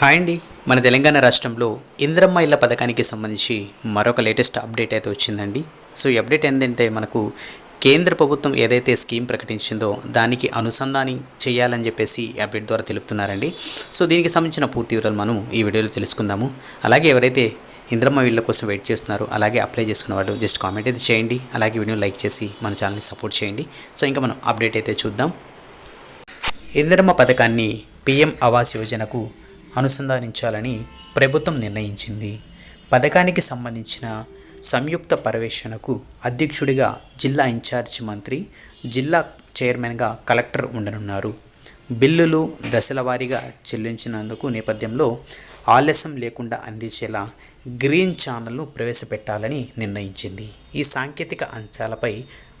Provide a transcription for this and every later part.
Hi అండి. మన తెలంగాణ రాష్ట్రంలో ఇంద్రమ్మ ఇళ్ళ పథకానికి సంబంధించి మరొక లేటెస్ట్ అప్డేట్ అయితే వచ్చిందండి. సో ఈ అప్డేట్ ఏంటంటే మనకు కేంద్ర ప్రభుత్వం ఏదైతే స్కీమ్ ప్రకటించిందో దానికి అనుసంధాని చేయాలని చెప్పేసి అప్డేట్ ద్వారా తెలుపుతున్నారండి. సో దీనికి సంబంధించిన పూర్తి వివరాలు మనం ఈ వీడియోలో తెలుసుకుందాము. అలాగే ఎవరైతే ఇంద్రమ్మ వీళ్ళ కోసం వెయిట్ చేస్తున్నారు అలాగే అప్లై చేసుకున్న వాళ్ళు జస్ట్ కామెంట్ అయితే చేయండి. అలాగే వీడియో లైక్ చేసి మన ఛానల్ని సపోర్ట్ చేయండి. సో ఇంకా మనం అప్డేట్ అయితే చూద్దాం. ఇంద్రమ్మ పథకాన్ని పిఎం ఆవాస్ యోజనకు అనుసంధానించాలని ప్రభుత్వం నిర్ణయించింది. పథకానికి సంబంధించిన సంయుక్త పర్యవేక్షణకు అధ్యక్షుడిగా జిల్లా ఇన్ఛార్జ్ మంత్రి జిల్లా చైర్మన్గా కలెక్టర్ ఉండనున్నారు. బిల్లులు దశల వారీగా చెల్లించినందుకు నేపథ్యంలో ఆలస్యం లేకుండా అందించేలా గ్రీన్ ఛానల్ను ప్రవేశపెట్టాలని నిర్ణయించింది. ఈ సాంకేతిక అంశాలపై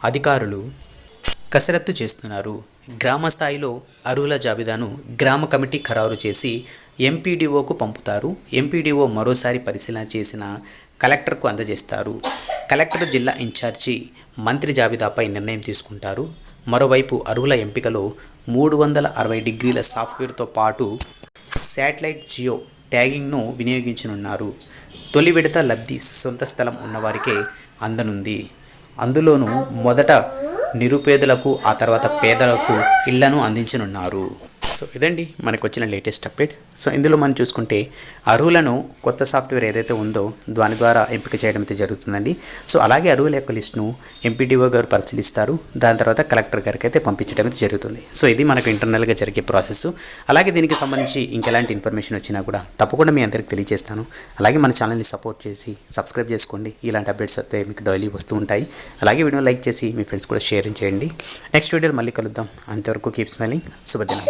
అధికారులు కసరత్తు చేస్తున్నారు. గ్రామ స్థాయిలో అర్హుల జాబితాను గ్రామ కమిటీ ఖరారు చేసి ఎంపీడీఓకు పంపుతారు. ఎంపీడీఓ మరోసారి పరిశీలన చేసిన కలెక్టర్కు అందజేస్తారు. కలెక్టర్ జిల్లా ఇన్ఛార్జి మంత్రి జాబితాపై నిర్ణయం తీసుకుంటారు. మరోవైపు అర్హుల ఎంపికలో మూడు వందల అరవై డిగ్రీల సాఫ్ట్వేర్తో పాటు శాటిలైట్ జియో ట్యాగింగ్ను వినియోగించనున్నారు. తొలి విడత లబ్ధి సొంత స్థలం ఉన్నవారికే అందనుంది. అందులోనూ మొదట నిరుపేదలకు ఆ తర్వాత పేదలకు ఇళ్ళను అందించనున్నారు. సో ఇదండి మనకు వచ్చిన లేటెస్ట్ అప్డేట్. సో ఇందులో మనం చూసుకుంటే అరువులను కొత్త సాఫ్ట్వేర్ ఏదైతే ఉందో దాని ద్వారా ఎంపిక చేయడం అయితే జరుగుతుందండి. సో అలాగే అరువుల యొక్క లిస్ట్ను ఎంపీడీఓ గారు పరిశీలిస్తారు. దాని తర్వాత కలెక్టర్ గారికి అయితే పంపించడం అయితే జరుగుతుంది. సో ఇది మనకు ఇంటర్నల్గా జరిగే ప్రాసెస్ అలాగే దీనికి సంబంధించి ఇంకెలాంటి ఇన్ఫర్మేషన్ వచ్చినా కూడా తప్పకుండా మీ అందరికి తెలియజేస్తాను. అలాగే మన ఛానల్ని సపోర్ట్ చేసి సబ్స్క్రైబ్ చేసుకోండి. ఇలాంటి అప్డేట్స్ అయితే మీకు డైలీ వస్తూ ఉంటాయి. అలాగే వీడియో లైక్ చేసి మీ ఫ్రెండ్స్ కూడా షేర్ చేయండి. నెక్స్ట్ వీడియోలో మళ్ళీ కలుద్దాం. అంతవరకు కీప్ స్మైలింగ్ శుభదినం.